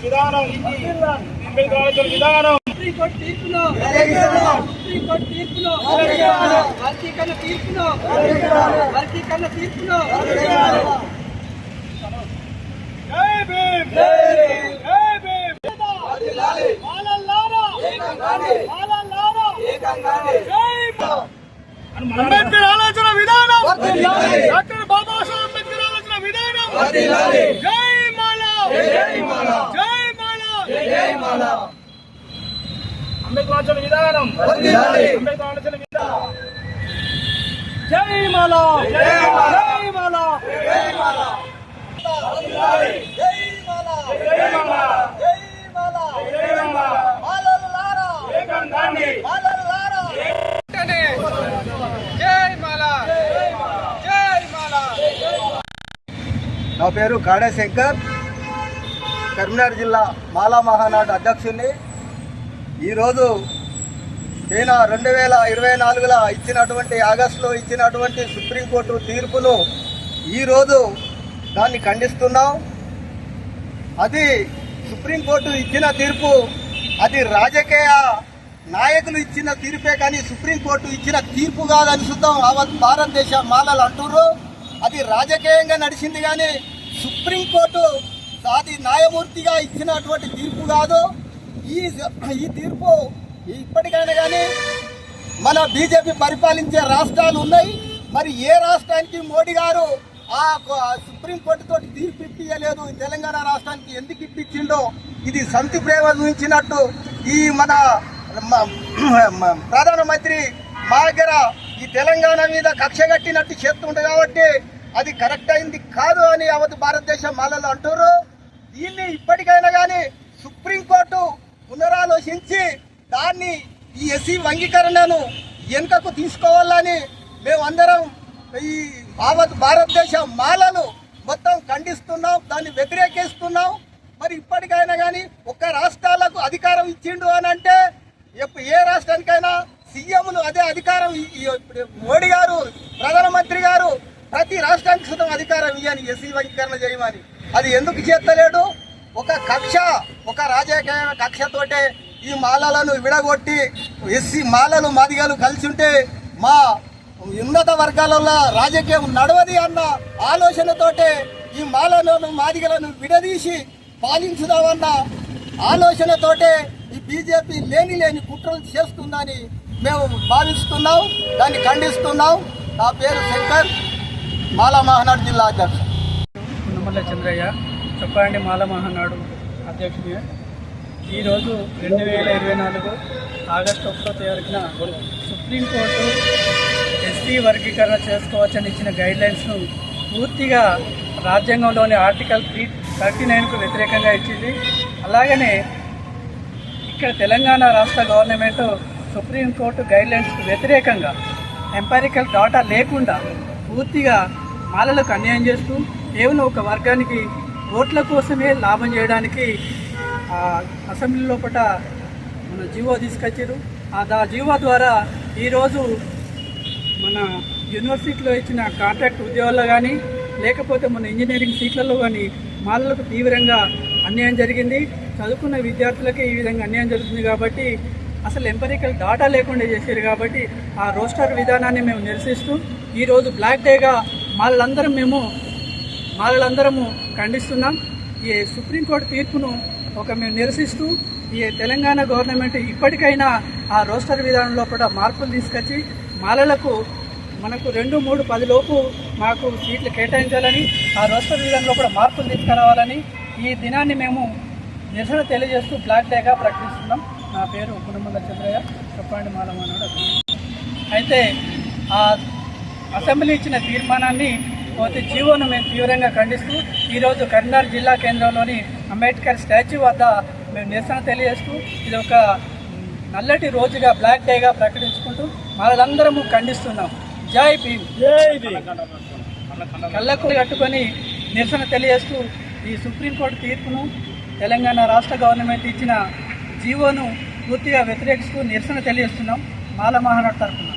విధానం అంబేద్కర్ ఆలోచన విధానం. డాటా లేకుండా వాళ్ళను ఖర్చు చేసే విధంగా వర్గీకరణ చేసింది. అంబేద్కర్ ఆలోచన విధానం! అంబేద్కర్ ఆలోచన విధానం! సుప్రీంకోర్టు తీర్పులో సుప్రీంకోర్టు తీర్పులో వర్గీకరణ తీర్పులో వర్గీకరణ తీర్పులో జై భీమ్ జై భీమ్ మాలల్లారా మాలల్లారా జై భీమ్. అంబేద్కర్ విధానం అంబేద్కర్ జై మాలా జై మాలా జై మాలా జై మాలా జై మాలా జై మాలా జై మాలా జై మాలా జై మాలా జై మాలా ఏకం గాంధీ జై మాలా జై మాలా నా పేరు కాడే శంకర్ కరీంనగర్ జిల్లా మాలా మహానాడు అధ్యక్షుడిని ఈరోజు నేను రెండు వేల ఇరవై నాలుగులో ఇచ్చినటువంటి ఆగస్టులో ఇచ్చినటువంటి సుప్రీంకోర్టు తీర్పును ఈరోజు దాన్ని ఖండిస్తున్నాం. అది సుప్రీంకోర్టు ఇచ్చిన తీర్పు అది రాజకీయ నాయకులు ఇచ్చిన తీర్పే కానీ సుప్రీంకోర్టు ఇచ్చిన తీర్పు కాదని చూద్దాం భారతదేశ మాలలు అంటుర్రు. అది రాజకీయంగా నడిచింది కానీ సుప్రీంకోర్టు అది న్యాయమూర్తిగా ఇచ్చినటువంటి తీర్పు కాదు. ఈ ఈ తీర్పు ఇప్పటికైనా కానీ మన బీజేపీ పరిపాలించే రాష్ట్రాలు ఉన్నాయి. మరి ఏ రాష్ట్రానికి మోడీ గారు ఆ సుప్రీంకోర్టుతో సుప్రీంకోర్టు తోటి తీర్పు ఇప్పించలేదు తెలంగాణ రాష్ట్రానికి ఎందుకు ఇప్పించిండో ఇది సంతి ప్రేమ చూపించినట్టు ఈ మన ప్రధానమంత్రి మా దగ్గర ఈ తెలంగాణ మీద కక్ష కట్టినట్టు చేస్తుండే కాబట్టి అది కరెక్ట్ అయింది కాదు అని అవత్ భారతదేశం మాలలో అంటారు దీన్ని ఇప్పటికైనా కానీ సుప్రీంకోర్టు పునరాలోచించి దాన్ని ఈ ఎస్సీ వంగీకరణను వెనుకకు తీసుకోవాలని మేమందరం ఈ యావత్ భారతదేశం మాలలు మొత్తం ఖండిస్తున్నాం దాన్ని వ్యతిరేకిస్తున్నాం. మరి ఇప్పటికైనా కానీ ఒక్క రాష్ట్రాలకు అధికారం ఇచ్చిండు అని అంటే ఎప్పుడు ఏ రాష్ట్రానికైనా సీఎంలు అదే అధికారం మోడీ గారు ప్రధానమంత్రి గారు ప్రతి రాష్ట్రానికి సుతం అధికారం ఇవ్వని ఎస్సీ వర్గీకరణ చేయమని అది ఎందుకు చేస్తలేడు? ఒక కక్ష ఒక రాజకీయ కక్షతోటే ఈ మాలలను విడగొట్టి ఎస్సీ మాలలు మాదిగలు కలిసి ఉంటే మా ఉన్నత వర్గాలలో రాజకీయం నడవది అన్న ఆలోచనతోటే ఈ మాలలను మాదిగలను విడదీసి పాలించుదామన్న ఆలోచనతోటే ఈ బీజేపీ లేని లేని కుట్రలు చేస్తుందని మేము భావిస్తున్నాం దాన్ని ఖండిస్తున్నాం. నా పేరు శంకర్ మాలా మహానాడు జిల్లా అధ్యక్షుడు. చంద్రయ్య. చెప్పండి మాల మహానాడు అధ్యక్షుడిగా. ఈరోజు రెండు వేల ఇరవై నాలుగు ఆగస్టు ఒకటో తారీఖున సుప్రీంకోర్టు ఎస్టీ వర్గీకరణ చేసుకోవచ్చని ఇచ్చిన గైడ్లైన్స్ను పూర్తిగా రాజ్యాంగంలోని ఆర్టికల్ త్రీ థర్టీ నైన్కు వ్యతిరేకంగా ఇచ్చింది. అలాగనే ఇక్కడ తెలంగాణ రాష్ట్ర గవర్నమెంట్ సుప్రీంకోర్టు గైడ్లైన్స్కు వ్యతిరేకంగా ఎంపారికల్ డాటా లేకుండా పూర్తిగా మాలలకు అన్యాయం చేస్తూ కేవలం ఒక వర్గానికి ఓట్ల కోసమే లాభం చేయడానికి ఆ, అసెంబ్లీ లోపల మన జీవో తీసుకొచ్చారు ఆ దా జీవో ద్వారా ఈరోజు మన యూనివర్సిటీలో ఇచ్చిన కాంట్రాక్ట్ ఉద్యోగాల్లో కానీ లేకపోతే మన ఇంజనీరింగ్ సీట్లలో కానీ మాలలకు తీవ్రంగా అన్యాయం జరిగింది. చదువుకున్న విద్యార్థులకే ఈ విధంగా అన్యాయం జరుగుతుంది కాబట్టి అసలు ఎంపరికల్ డాటా లేకుండా చేశారు కాబట్టి ఆ రోస్టర్ విధానాన్ని మేము నిరసిస్తూ ఈరోజు బ్లాక్ డేగా మాలందరం మేము మాలందరము ఖండిస్తున్నాం. ఈ సుప్రీంకోర్టు తీర్పును ఒక మేము నిరసిస్తూ ఈ తెలంగాణ గవర్నమెంట్ ఇప్పటికైనా ఆ రోస్టర్ విధానంలో కూడా మార్పులు తీసుకొచ్చి మాలలకు మనకు రెండు మూడు పదిలోపు మాకు సీట్లు కేటాయించాలని ఆ రోస్టర్ విధానంలో కూడా మార్పులు తీసుకురావాలని ఈ దినాన్ని మేము నిరసన తెలియజేస్తూ బ్లాక్ డేగా ప్రకటిస్తున్నాం. నా పేరు కుటుంబంగా చంద్రయ్య. చెప్పండి మాలమానాడు అయితే ఆ అసెంబ్లీ ఇచ్చిన తీర్మానాన్ని పోతే జీవోను మేము తీవ్రంగా ఖండిస్తూ ఈరోజు కరీంనగర్ జిల్లా కేంద్రంలోని అంబేద్కర్ స్టాచ్యూ వద్ద మేము నిరసన తెలియజేస్తూ ఇది ఒక నల్లటి రోజుగా బ్లాక్ డేగా ప్రకటించుకుంటూ మనలందరము ఖండిస్తున్నాం. జై భీమ్. జై భీమ్. కళ్ళకు కట్టుకొని నిరసన తెలియజేస్తూ ఈ సుప్రీంకోర్టు తీర్పును తెలంగాణ రాష్ట్ర గవర్నమెంట్ ఇచ్చిన జీవోను పూర్తిగా వ్యతిరేకిస్తూ నిరసన తెలియజేస్తున్నాం. మాల మహానాడు తరఫున.